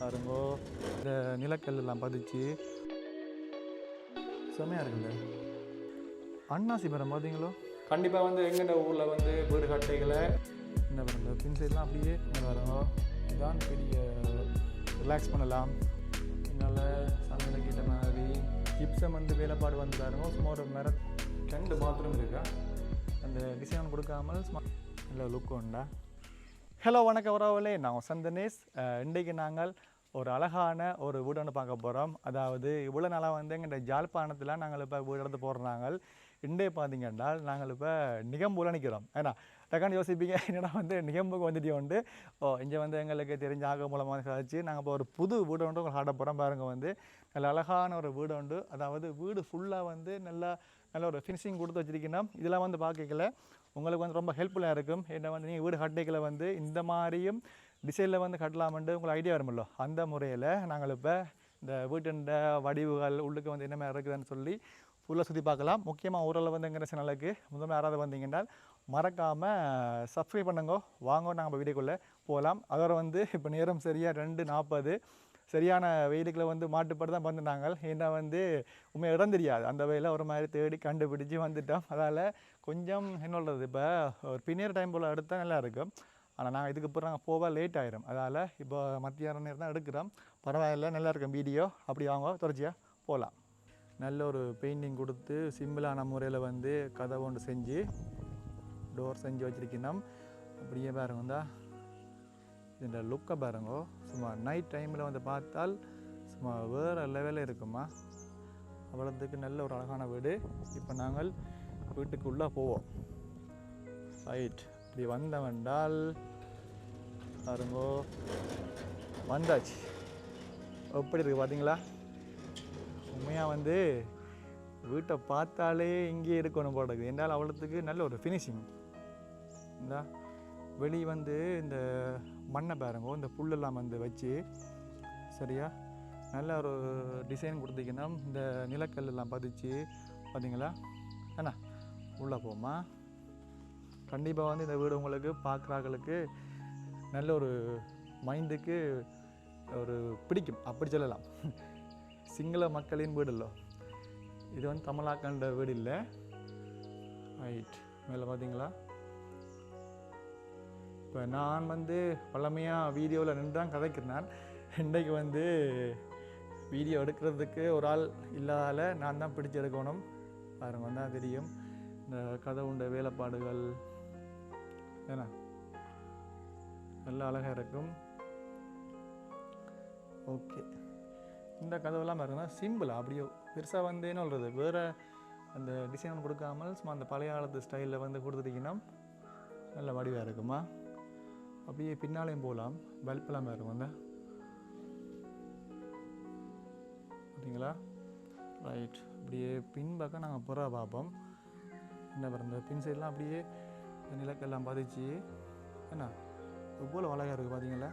பாருங்கோ இந்த நிலக்கல் எல்லாம் பதிச்சு. செம்மையாக இருக்குல்ல? அண்ணாசி மரம் பார்த்தீங்களோ கண்டிப்பாக வந்து எங்கெண்ட ஊரில் வந்து வீடு கட்டைகளை இந்த பாருங்க பின் சைட்லாம் அப்படியே பாருங்க. இதான் பெரிய ரிலாக்ஸ் பண்ணலாம். என்னால் சமையல கிட்ட மாதிரி. ஜிப்சம் வந்து வேலைப்பாடு வந்து பாருங்க சும்மா ஒரு மர ரெண்டு பாத்ரூம் இருக்கா? அந்த டிசைன் கொடுக்காமல் சும்மா நல்ல லுக் உண்டா? ஹலோ வணக்கம் உறவுகளே. நான் சந்தனேஷ் அஹ், இன்றைக்கு நாங்கள் ஒரு அழகான ஒரு வீடு ஒன்று பார்க்க போகிறோம் அதாவது இவ்வளோ நாளாக வந்து எங்கள்கிட்ட ஜாழ்ப்பாணத்தில் நாங்கள் இப்போ வீடு எடுத்து போடுறாங்க இன்றைய பார்த்தீங்கன்னா நாங்கள் இப்போ நிகம்பூல நிற்கிறோம் ஏன்னா டக்கான்னு யோசிப்பீங்க என்னடா வந்து நிகம்புக்கு வந்துட்டு உண்டு? ஓ இங்கே வந்து எங்களுக்கு தெரிஞ்ச ஆக மூலமாக கழிச்சு நாங்கள் இப்போ ஒரு புது வீடு ஒன்று உங்களுக்கு ஆட போகிறோம் பாருங்க வந்து. நல்ல அழகான ஒரு வீடு உண்டு. அதாவது வீடு ஃபுல்லாக வந்து நல்லா நல்ல ஒரு ஃபினிஷிங் கொடுத்து வச்சுருக்கணும். இதெல்லாம் வந்து பார்க்கல உங்களுக்கு வந்து ரொம்ப ஹெல்ப்ஃபுல்லாக இருக்கும். என்ன வந்து நீங்கள் வீடு கட்டைகளை வந்து இந்த மாதிரியும் டிசைனில் வந்து கட்டலாமென்று உங்களுக்கு ஐடியா வருமല്ലോ அந்த முறையில் நாங்கள் இப்போ இந்த வீட்டுண்ட வடிவுகள் உள்ளுக்கு வந்து என்ன மாதிரி இருக்குதுன்னு சொல்லி ஃபுல்லாக சுற்றி பார்க்கலாம். முக்கியமாக ஊரில் வந்து எங்கே சேனலுக்கு முதல்ல யாராவது வந்தீங்கன்னா மறக்காமல் சப்ஸ்கிரைப் பண்ணுங்க. வாங்க நாங்கள் வீடியோக்குள்ளே போகலாம். அதோட வந்து இப்போ நேரம் சரியாக ரெண்டு நாற்பது சரியான வெயிலுக்குள்ள வந்து மாட்டுப்பாடு தான் வந்து நாங்கள் ஏன்னா வந்து உண்மை இடம் தெரியாது. அந்த வயலில் ஒரு மாதிரி தேடி கண்டுபிடிச்சு வந்துட்டோம். அதால் கொஞ்சம் என்ன சொல்கிறது இப்போ ஒரு பின்னியர் டைம் போல் எடுத்தால் நல்லா இருக்கும். ஆனால் நாங்கள் இதுக்கு அப்புறம் நாங்கள் போக லேட் ஆயிரும். அதால் இப்போ மத்தியான நேரம் தான் எடுக்கிறோம். பரவாயில்ல நல்லா இருக்கும் வீடியோ அப்படி வாங்க தொடர்ச்சியாக போகலாம் நல்ல ஒரு பெயிண்டிங் கொடுத்து சிம்பிளான முறையில் வந்து கதை ஒன்று செஞ்சு டோர் செஞ்சு வச்சுருக்கணும். அப்படியே பாருங்க தான் இந்த லுக்கை பாருங்கோ. சும்மா நைட் டைமில் வந்து பார்த்தால் சும்மா வேறு லெவலில் இருக்குமா அவ்வளோத்துக்கு நல்ல ஒரு அழகான வீடு. இப்போ நாங்கள் வீட்டுக்குள்ளே போவோம். ரைட் இப்படி வந்தவென்றால் பாருங்கோ வந்தாச்சு. எப்படி இருக்குது பார்த்தீங்களா? உண்மையாக வந்து வீட்டை பார்த்தாலே இங்கேயே இருக்கணும் போடுறது என்றால் அவ்வளோத்துக்கு நல்ல ஒரு ஃபினிஷிங் இந்த வெளியே வந்து இந்த மண்ணை பாருங்க. இந்த புல்லெல்லாம் வந்து வச்சு சரியா? நல்ல ஒரு டிசைன் கொடுத்தீங்கன்னா இந்த நிலக்கல்லாம் பதிச்சு பார்த்தீங்களா என்ன உள்ளே போமா கண்டிப்பாக வந்து இந்த வீடு உங்களுக்கு பார்க்குறாங்களுக்கு நல்ல ஒரு மைண்டுக்கு ஒரு பிடிக்கும். அப்படி சொல்லலாம். சிங்கள மக்களின் வீடு இல்லை. இது வந்து தமிழாக்கண்ட வீடு இல்லை. ரைட் மேலே பார்த்தீங்களா இப்போ நான் வந்து பழமையாக வீடியோவில் நின்று தான் கதைக்கிறேன். இன்றைக்கு வந்து வீடியோ எடுக்கிறதுக்கு ஒரு ஆள் இல்லாதால நான் தான் பிடிச்சி எடுக்கணும் பாருங்க வந்தால் தெரியும். இந்த கதை உண்ட வேலைப்பாடுகள். ஏன்னா நல்லா அழகாக இருக்கும். ஓகே. இந்த கதவெல்லாம் பாருங்கன்னா சிம்பிளாக அப்படியே பெருசாக வந்து என்ன சொல்கிறது வேறு அந்த டிசைன் கொடுக்காமல் சும்மா அந்த பழைய காலத்து ஸ்டைலில் வந்து கொடுத்துட்டிங்கன்னா நல்ல வடிவாக இருக்குமா? அப்படியே பின்னாலையும் போகலாம். பல்பெல்லாம் இருக்கும் அந்த பார்த்தீங்களா ரைட் அப்படியே பின்பக்கம் நாங்கள் புறா பார்ப்போம். என்ன பிறந்த பின் சைட்லாம் அப்படியே நிலக்கெல்லாம் பதிச்சு என்ன? எவ்வளோ அழகாக இருக்குது பார்த்தீங்களா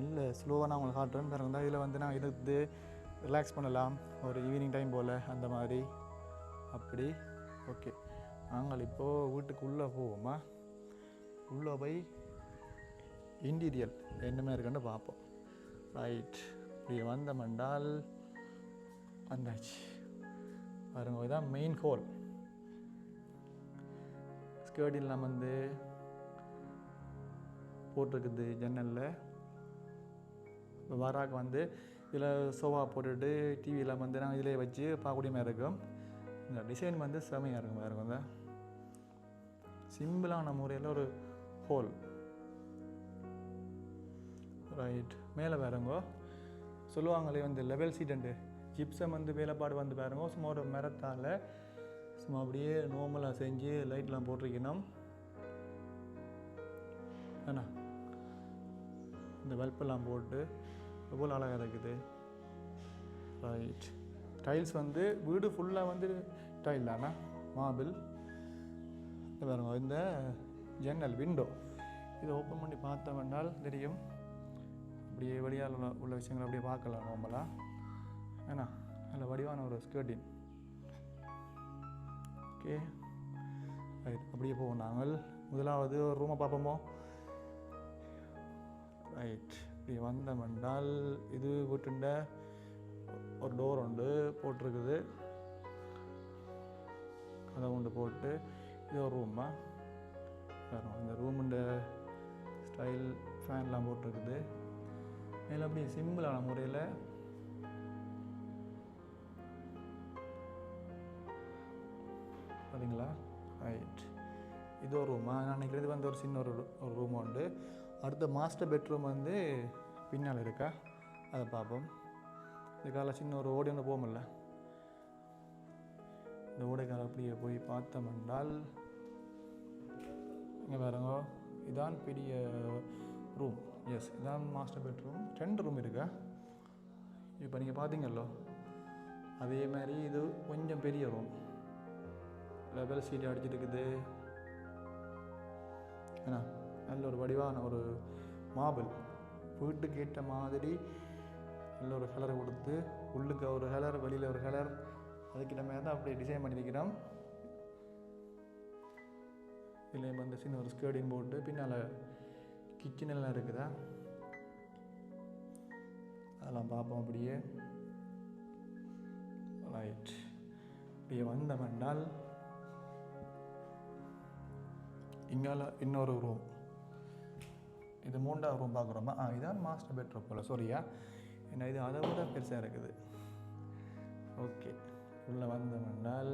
இல்லை ஸ்லோவாக நான் உங்களுக்கு காட்டுறேன். பாருங்க இதில் வந்து நான் இருந்து ரிலாக்ஸ் பண்ணலாம். ஒரு ஈவினிங் டைம் போல் அந்த மாதிரி. அப்படி. ஓகே நாங்கள் இப்போது வீட்டுக்குள்ளே போவோமா? உள்ளே போய் இன்டீரியல் என்னமே இருக்குன்னு பார்ப்போம். ரைட் இப்படி வந்தமென்றால் வந்தாச்சு. பாருங்க இதுதான் மெயின் ஹோல் ஸ்கர்டில்லாம் வந்து போட்டிருக்குது ஜன்னலில் வராக்கு வந்து இதில் சோஃபா போட்டுட்டு டிவியில் வந்து நாங்கள் இதிலே வச்சு பார்க்கக்கூடிய மாதிரி இருக்கும். இந்த டிசைன் வந்து செமையாக இருக்கும் பாருங்க சிம்பிளான முறையில் ஒரு ஹோல் ரைட் மேலே பாருங்கோ. சொல்லுவாங்களே வந்து லெவல் சீடண்டு ஜிப்சம் வந்து வேலைப்பாடு வந்து பாருங்க. சும்மா ஒரு மரத்தால் சும்மா அப்படியே நார்மலாக செஞ்சு லைட்லாம் போட்டிருக்கணும். ஏண்ணா இந்த பல்பெல்லாம் போட்டு எவ்வளோ அழகாக இருக்குது. ரைட் டைல்ஸ் வந்து வீடு ஃபுல்லாக வந்து டைல் தானே? மாபிள் பாருங்க இந்த ஜன்னல் விண்டோ இதை ஓப்பன் பண்ணி பார்த்தவென்றால் தெரியும். அப்படியே வெளியால் உள்ள உள்ள விஷயங்களை அப்படியே பார்க்கலாம் நார்மலாக ஏன்னா நல்ல வடிவான ஒரு ஸ்கர்டின் ஓகே ரைட் அப்படியே போவோம் நாங்கள். முதலாவது ஒரு ரூமை பார்ப்போமோ? ரைட் இப்படி வந்தோம் என்றால் இது வீட்டுண்ட ஒரு டோர் உண்டு போட்டிருக்குது. கதை உண்டு போட்டு இது ஒரு ரூமா வரும் இந்த ரூமுண்ட ஸ்டைல் ஃபேன்லாம் போட்டிருக்குது. மேலே அப்படியே சிம்பிளான முறையில் பார்த்தீங்களா ரைட் இது ஒரு ரூமா நான் நினைக்கிறது வந்து ஒரு சின்ன ஒரு ஒரு ரூம் உண்டு. அடுத்த மாஸ்டர் பெட்ரூம் வந்து பின்னால் இருக்கா? அதை பார்ப்போம். இதுக்கால சின்ன ஒரு ஓடி ஒன்று போகும்ல. இந்த ஓடைக்கால அப்படியே போய் பார்த்தோம் என்றால் இங்கே பாருங்க. இதான் பெரிய ரூம் எஸ் இதான் மாஸ்டர் பெட்ரூம் ரெண்டு ரூம் இருக்கா. இப்போ நீங்கள் பார்த்தீங்கல்லோ அதே மாதிரி இது கொஞ்சம் பெரிய ரூம் லெவல் சீட் அடிச்சிருக்குது. ஏன்னா நல்ல ஒரு வடிவான ஒரு மாபிள் வீட்டுக்கு ஏற்ற மாதிரி நல்ல ஒரு கலரை கொடுத்து உள்ளுக்கு ஒரு கலர் வெளியில் ஒரு கலர் அதுக்கிட்ட மேலே தான் அப்படியே டிசைன் பண்ணியிருக்கிறோம் இதில் வந்து சின்ன ஒரு ஸ்கேர்டின் போட்டு பின்னால் கிச்சன் எல்லாம் இருக்குதா? அதெல்லாம் பார்ப்போம் அப்படியே. ரைட் அப்படியே வந்தமென்றால் இங்கால இன்னொரு ரூம் இது மூன்றாவது ரூம் பார்க்குறோமா? ஆ இதான் மாஸ்டர் பெட்ரூம் போல். சாரியா ஏன்னா இது அதை விட பெருசாக இருக்குது. ஓகே உள்ளே வந்தோம்னால்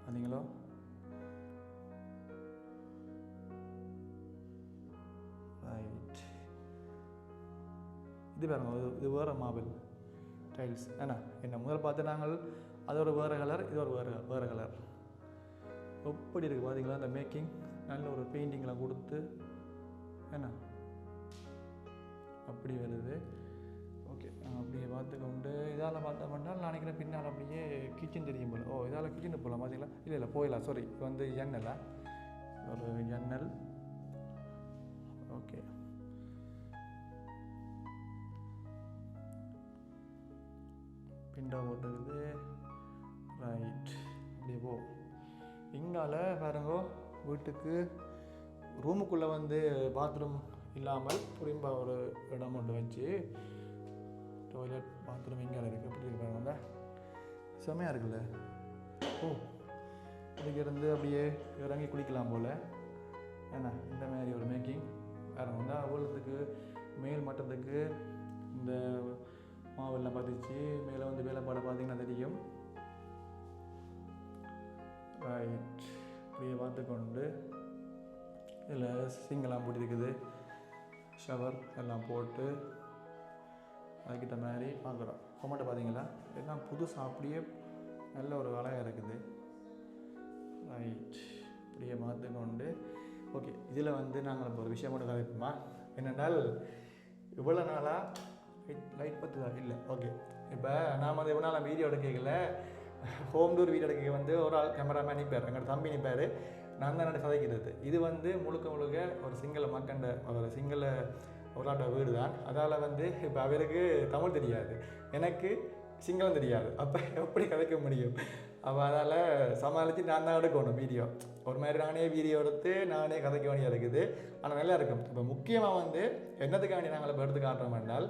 பார்த்தீங்களோ? இது பாருங்க இது வேறு மாபிள் டைல்ஸ் ஏன்னா என்ன முதல் பார்த்து நாங்கள் அது ஒரு வேறு கலர் இது ஒரு வேறு வேறு கலர் எப்படி இருக்குது பார்த்தீங்களா அந்த மேக்கிங் நல்ல ஒரு பெயிண்டிங்லாம் கொடுத்து என்ன? அப்படி வருது. ஓகே அப்படியே பார்த்துக்கொண்டு இதால் பார்த்தோம்னா நான் நினைக்கிறேன் பின்னால் அப்படியே கிச்சன் தெரியும் போல். ஓ இதால் கிச்சனுக்கு போகலாம் பார்த்தீங்களா இல்லை இல்லை போயிடலாம் சாரி இப்போ வந்து ஜன்னலா ஒரு ஜன்னல் ஓகே பிண்டோ போட்டுருக்குது. ரைட் இப்படியே போ. இங்கால பாருங்கோ வீட்டுக்கு ரூமுக்குள்ளே வந்து பாத்ரூம் இல்லாமல் புரிம்ப ஒரு இடம் ஒன்று வச்சு டாய்லெட் பாத்ரூம் இங்கே இருக்குது எப்படி இருக்காங்க செம்மையாக இருக்குல்ல? ஓ இருந்து அப்படியே இறங்கி குளிக்கலாம் போல். ஏன்னா இந்த மாதிரி ஒரு மேக்கிங் வேறு வந்து அவ்வளோத்துக்கு மேல் மட்டத்துக்கு இந்த மாவெல்லாம் பதிச்சு மேலே வந்து வேலைப்பாடை பார்த்தீங்கன்னா தெரியும். ரைட் இப்படியே பார்த்துக்கொண்டு இதில் சிங்கெல்லாம் பிடிச்சிருக்குது. ஷவர் எல்லாம் போட்டு அதுக்கிட்ட மாதிரி பார்க்குறோம். கொமெண்ட்டை பார்த்தீங்களா? எல்லாம் புதுசாக அப்படியே நல்ல ஒரு வேலையாக இருக்குது. ரைட் இப்படியே பார்த்துக்கொண்டு ஓகே இதில் வந்து நாங்கள் ஒரு விஷயம் மட்டும் கதைப்போமா என்னென்னால் இவ்வளோ நாளாக லைட் லைட் பத்துதா? இல்லை. ஓகே இப்போ நாம் வந்து எவ்வளோ நான் வீடியோ எடுக்கல. ஹோம் டூர் வீடியோ எடுக்க வந்து ஒரு ஆள் கேமராமேன் நிற்பார் எங்களோட தம்பி நிற்பார் நான் தான் சதைக்கிறது. இது வந்து முழுக்க முழுக்க ஒரு சிங்கள மக்கண்ட ஒரு சிங்கள ஒரு வீடு தான் அதால் வந்து இப்போ அவருக்கு தமிழ் தெரியாது. எனக்கு சிங்களம் தெரியாது. அப்போ எப்படி கதைக்க முடியும்? அப்போ அதால் சமாளித்து நான் தான் எடுக்கணும் வீடியோ ஒரு மாதிரி நானே வீடியோ எடுத்து நானே கதைக்க வேண்டியது இருக்குது. ஆனால் நல்லா இருக்கும். இப்போ முக்கியமாக வந்து என்னத்துக்காண்டி நாங்கள் இப்போ எடுத்து காட்டுறோம் என்றால்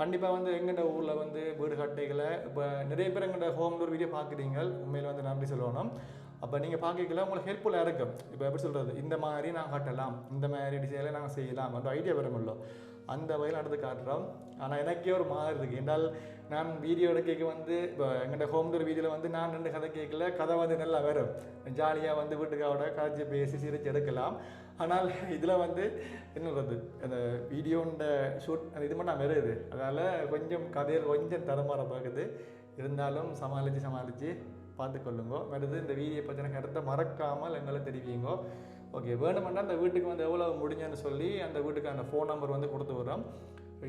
கண்டிப்பாக வந்து எங்கெண்ட ஊரில் வந்து வீடு கட்டைகளை இப்போ நிறைய பேர் எங்கள்கிட்ட ஹோம் டூர் வீடியோ பார்க்குறீங்க உண்மையில் வந்து நன்றி சொல்லணும். அப்போ நீங்கள் பார்க்கல உங்களுக்கு ஹெல்ப்ஃபுல்லாக இருக்கும் இப்போ எப்படி சொல்கிறது இந்த மாதிரி நாங்கள் கட்டலாம். இந்த மாதிரி டிசைனில் நாங்கள் செய்யலாம் அந்த ஐடியா வரமில்ல அந்த வகையில் நடந்து காட்டுறோம். ஆனால் எனக்கே ஒரு மாதிரி இருக்குது என்றால் நான் வீடியோ எடுக்க வந்து இப்போ எங்கள்கிட்ட ஹோம் டூர் வீடியோவில் வந்து நான் ரெண்டு கதை கேட்கல. கதை வந்து நல்லா வரும். ஜாலியாக வந்து வீட்டுக்காவோட காய்ச்சி பேசி சிரிச்சு எடுக்கலாம். ஆனால் இதில் வந்து என்ன சொல்கிறது அந்த வீடியோண்ட ஷூட் அந்த இது மட்டும் வருது அதனால் கொஞ்சம் கதையில் கொஞ்சம் தரமாற பார்க்குது இருந்தாலும் சமாளித்து சமாளித்து பார்த்துக்கொள்ளுங்கோ வருது இந்த வீடியோ பற்றின கருத்தை மறக்காமல் எங்களை தெரிவிங்கோ. ஓகே வேணுமெண்டா அந்த வீட்டுக்கு வந்து எவ்வளோ முடிஞ்சேன்னு சொல்லி அந்த வீட்டுக்கு அந்த ஃபோன் நம்பர் வந்து கொடுத்து விட்றோம்.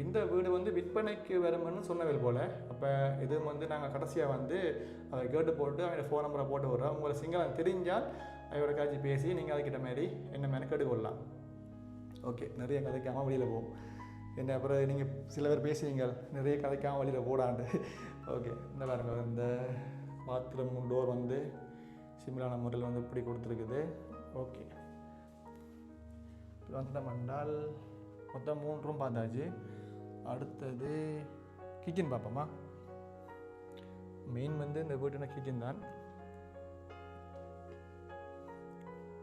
இந்த வீடு வந்து விற்பனைக்கு வரும்னு சொன்னவர் போல். அப்போ இது வந்து நாங்கள் கடைசியாக வந்து அதை கேட்டு போட்டு அவங்க ஃபோன் நம்பரை போட்டு விட்றோம். உங்களை சிங்களம் தெரிஞ்சால் அவரோட காட்சி பேசி நீங்கள் அதுக்கிட்ட மாதிரி என்ன மெனக்கெடு கொள்ளலாம். ஓகே நிறைய கதைக்காமல் வெளியில் போகும் என்ன அப்புறம் நீங்கள் சில பேர் பேசுவீங்க நிறைய கதைக்காமல் வெளியில் போடாண்டு. ஓகே இந்த பாருங்கள் இந்த பாத்ரூம் டோர் வந்து சிம்பிளான முறையில் வந்து இப்படி கொடுத்துருக்குது. ஓகே. வந்துட்டோம் என்றால் மொத்தம் மூணு ரூம் பார்த்தாச்சு. அடுத்தது கிச்சன் பார்ப்போமா? மெயின் வந்து இந்த வீட்டுனா கிச்சன் தான்.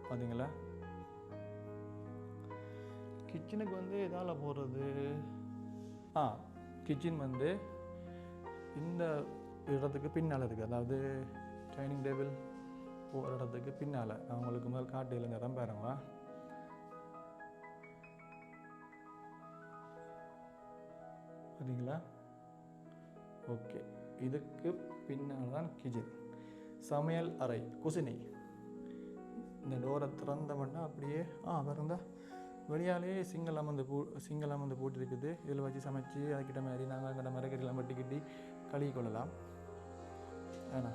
பார்த்தீங்களா கிச்சனுக்கு வந்து எதால் போடுறது ஆ கிச்சன் வந்து இந்த இடத்துக்கு பின்னால் இருக்குது அதாவது டைனிங் டேபிள் போகிற இடத்துக்கு பின்னால். அவங்களுக்கு முதல் காட்டு நிறம் பாருங்களா பார்த்தீங்களா ஓகே இதுக்கு பின்னால் தான் கிச்சன் சமையல் அறை குசினி. இந்த டோரை திறந்தோம்னா அப்படியே ஆ திறந்தா வெளியாலே சிங்கிள் அமர்ந்து பூ சிங்கிள் அமர்ந்து போட்டிருக்குது. இதில் வச்சு சமைச்சு அதுக்கிட்ட மாதிரி நாங்கள் அங்கிட்ட மரக்கறிலாம் வெட்டி கழுவி கொள்ளலாம். ஏன்னா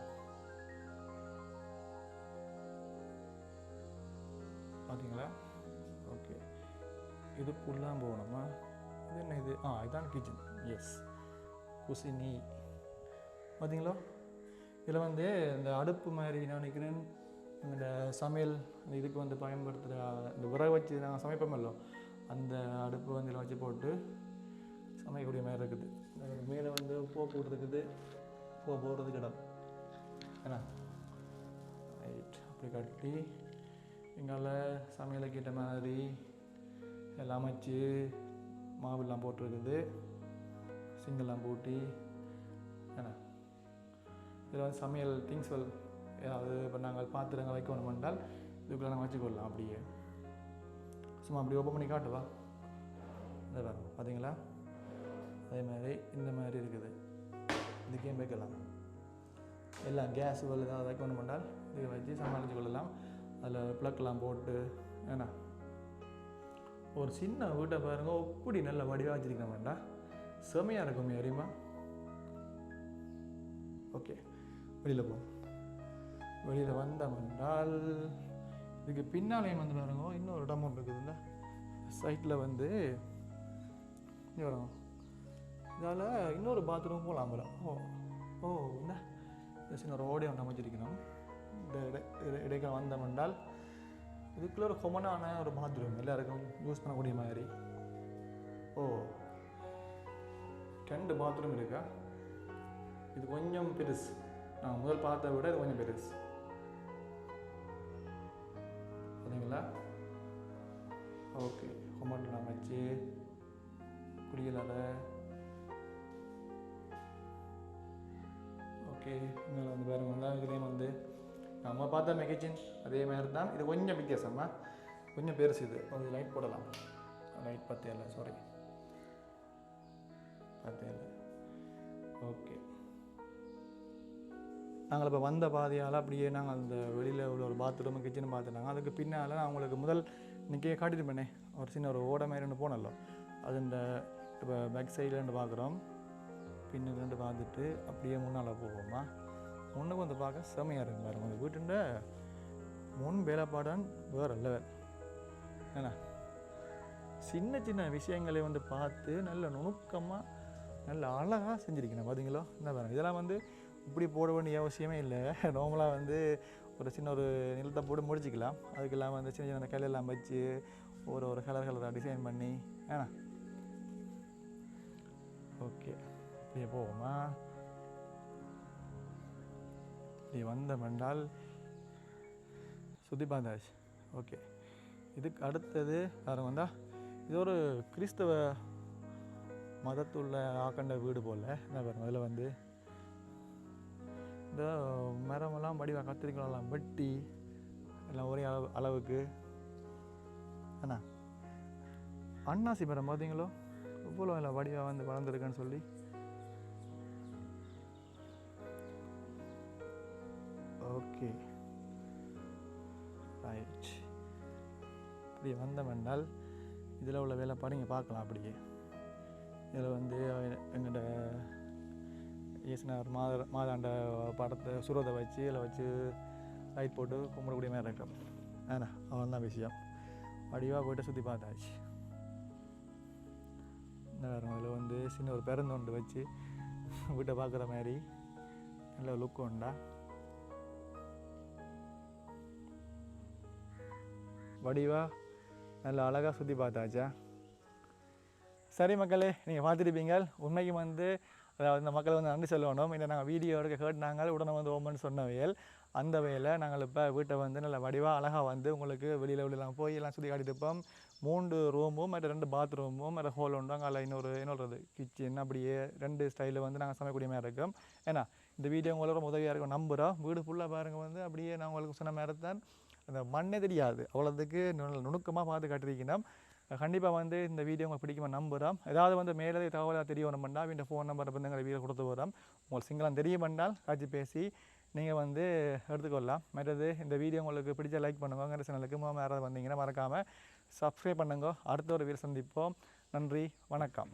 பார்த்தீங்களா ஓகே. இதுக்குள்ளாம் போகணுமா? இது என்ன இது? ஆ இதுதான் கிச்சன் எஸ் குசினி. பார்த்தீங்களா இதில் வந்து இந்த அடுப்பு மாதிரி நான் நினைக்கிறேன். இந்த சமையல் இந்த இதுக்கு வந்து பயன்படுத்துகிற இந்த உரம் வச்சு நாங்கள் சமைப்போமல்லோ அந்த அடுப்பு வந்து வச்சு போட்டு சமைக்கக்கூடிய மாதிரி இருக்குது. இந்த மேலே வந்து போ போட்டுருக்குது. போ போடுறதுக்கு இடம் ஏன்னா? ரைட் அப்படி கட்டி எங்களால் சமையலுக்கு ஏற்ற மாதிரி எல்லாம் அமைச்சு மாவுலாம் போட்டிருக்குது. சிங்கெல்லாம் போட்டி ஏன்னா? இதில் வந்து சமையல் திங்ஸ் வெல் ஏதாவது இப்போ நாங்கள் பாத்திரங்கள் வைக்கணும் என்றால் இதுக்குள்ளே நாங்கள் வச்சுக்கொள்ளலாம் அப்படியே. சும்மா அப்படி ஓப்பன் பண்ணி காட்டுவா? இந்த பாருங்க பார்த்தீங்களா அதே மாதிரி இந்த மாதிரி இருக்குது. இதுக்கே வைக்கலாம்? எல்லாம் கேஸ் ஏதாவது வைக்கணும் என்றால் இதை வச்சு சமாளித்து கொள்ளலாம். அதில் ப்ளக்லாம் போட்டு ஏன்னா? ஒரு சின்ன வீட்டை பாருங்க எப்படி நல்ல வடிவாக வச்சிருக்க வேண்டாம் செமையாக இருக்கும் அறியுமா ஓகே வெளியில் போ வெளியில் வந்தோம் என்றால் இதுக்கு பின்னாலேயும் வந்து பாருங்க இன்னொரு இடம் ஒன்று இருக்குதுல்ல? சைட்டில் வந்து இங்கே வரும் இதால் இன்னொரு பாத்ரூம் போகலாம் போல. ஓ ஓ என்ன? சின்ன ஒரு ஒன்று அமைச்சிருக்கணும் இந்த இடை இடை- இடைக்கால வந்தோம் என்றால் இதுக்குள்ளே ஒரு கொமனான ஒரு பாத்ரூம் எல்லாருக்கும் யூஸ் பண்ணக்கூடிய மாதிரி. ஓ ரெண்டு பாத்ரூம் இருக்கா? இது கொஞ்சம் பெருசு. நான் முதல் பார்த்த விட இது கொஞ்சம் பெருசு. சரிங்களா ஓகே. கொமட்டில் வச்சு குளியலறை ஓகே. இன்னும் வந்து வேறு வந்தால் இதுலேயும் வந்து நம்ம பார்த்த மெகஜின் அதே மாதிரி தான். இது கொஞ்சம் வித்தியாசமா கொஞ்சம் பெருசு இது. கொஞ்சம் லைட் போடலாம். லைட் பத்தே சாரி பத்தே ஓகே. நாங்கள் இப்போ வந்த பாதையால் அப்படியே நாங்கள் அந்த வெளியில் உள்ள ஒரு பாத்ரூம் கிச்சன் பார்த்துருந்தாங்க அதுக்கு பின்னால் நான் உங்களுக்கு முதல் இன்றைக்கே காட்டிட்டு பண்ணேன் ஒரு சின்ன ஒரு ஓடை மாதிரி ரெண்டு போனല്ലോ அது இந்த இப்போ பேக் சைடில் ரெண்டு பார்க்குறோம் பின்னுக்கு ரெண்டு பார்த்துட்டு அப்படியே முன்னால் போவோமா? முன்னுக்கு வந்து பார்க்க செமையாக இருக்கும் பாருங்க. அந்த வீட்டுண்ட முன் வேலைப்பாடான் வேறு லெவல் என்ன சின்ன சின்ன விஷயங்களை வந்து பார்த்து நல்ல நுணுக்கமாக நல்ல அழகாக செஞ்சுருக்கணும் பார்த்தீங்களோ என்ன பாருங்கள் இதெல்லாம் வந்து இப்படி போட வேண்டிய அவசியமே இல்லை. நார்மலாக வந்து ஒரு சின்ன ஒரு நிலத்தை போட்டு முடிச்சிக்கலாம். அதுக்கெல்லாம் வந்து சின்ன சின்ன கலையெல்லாம் வச்சு ஒரு ஒரு கலர் கலராக டிசைன் பண்ணி ஏன்னா ஓகே இப்படியே போவோமா? இப்படி வந்த மண்டால் சுத்தி பார்த்தாச்சு ஓகே இதுக்கு அடுத்தது வேறு வந்தா இது ஒரு கிறிஸ்தவ மதத்துள்ள ஆக்கண்ட வீடு போல். என்ன பாருங்க அதில் வந்து இந்த மரமெல்லாம் வடிவாக கத்திரிக்கலாம் வெட்டி எல்லாம் ஒரே அளவு அளவுக்கு. அண்ணா அண்ணாசி மரம் பார்த்தீங்களோ இவ்வளோ இல்லை வடிவாக வந்து வளர்ந்துருக்குன்னு சொல்லி. ஓகே. ரைட் இப்படி வந்தமென்றால் இதில் உள்ள வேலைப்பாடு இங்கே பார்க்கலாம் அப்படியே. இதில் வந்து எங்கள்கிட்ட இயேசுனார் மாத மாதாண்ட படத்தை சுரத்தை வச்சு இதில் வச்சு லைட் போட்டு கும்பிடக்கூடிய மாதிரி இருக்கும் ஏன்னா அவன் தான் விஷயம். வடிவாக போயிட்டு சுற்றி பார்த்தாச்சு. வேறு அதில் வந்து சின்ன ஒரு பிறந்து வச்சு வீட்டை பார்க்குற மாதிரி நல்ல லுக் உண்டா? வடிவா நல்ல அழகாக சுற்றி பார்த்தாச்சா? சரி மக்களே நீங்கள் பார்த்துருப்பீங்க உண்மைக்கு வந்து அதாவது இந்த மக்கள் வந்து நன்றி சொல்லணும். இல்லை நாங்கள் வீடியோ எடுக்க கேட்டாங்க உடனே வந்து ஓமன் சொன்னவையல் அந்த வகையில் நாங்கள் இப்போ வீட்டை வந்து நல்ல வடிவாக அழகாக வந்து உங்களுக்கு வெளியில் வெளியெல்லாம் போய் எல்லாம் சுற்றி காட்டிட்டு இருப்போம். மூன்று ரூமும் மற்ற ரெண்டு பாத்ரூமும் மற்ற ஹோல் உண்டு அங்கே இன்னொரு இன்னொரு கிச்சன் அப்படியே ரெண்டு ஸ்டைலில் வந்து நாங்கள் சமைக்கக்கூடிய மாதிரி இருக்கும். ஏன்னா இந்த வீடியோ உங்களோட ரொம்ப உதவியாக இருக்கும். நம்புகிறோம் வீடு ஃபுல்லாக பாருங்கள் வந்து அப்படியே நான் உங்களுக்கு சொன்ன மாதிரி தான். அந்த மண்ணே தெரியாது. அவ்வளோத்துக்கு நு- நுணுக்கமாக பார்த்து காட்டியிருக்கணும். கண்டிப்பாக வந்து இந்த வீடியோ உங்களுக்கு பிடிக்குமா நம்புகிறோம் ஏதாவது வந்து மேலே தகவலாக தெரிய பண்ணால் இந்த ஃபோன் நம்பர் வந்து எங்களை வீடியோ கொடுத்து வரோம் உங்களுக்கு சிங்களாம் தெரிய பண்ணால் காட்சி பேசி நீங்கள் வந்து எடுத்துக்கொள்ளலாம். மற்றது இந்த வீடியோ உங்களுக்கு பிடிச்ச லைக் பண்ணுங்க. உங்கள் சேனலுக்கு யாராவது வந்தீங்கன்னா மறக்காமல் சப்ஸ்கிரைப் பண்ணுங்க. அடுத்த ஒரு வீடியோ சந்திப்போம். நன்றி. வணக்கம்.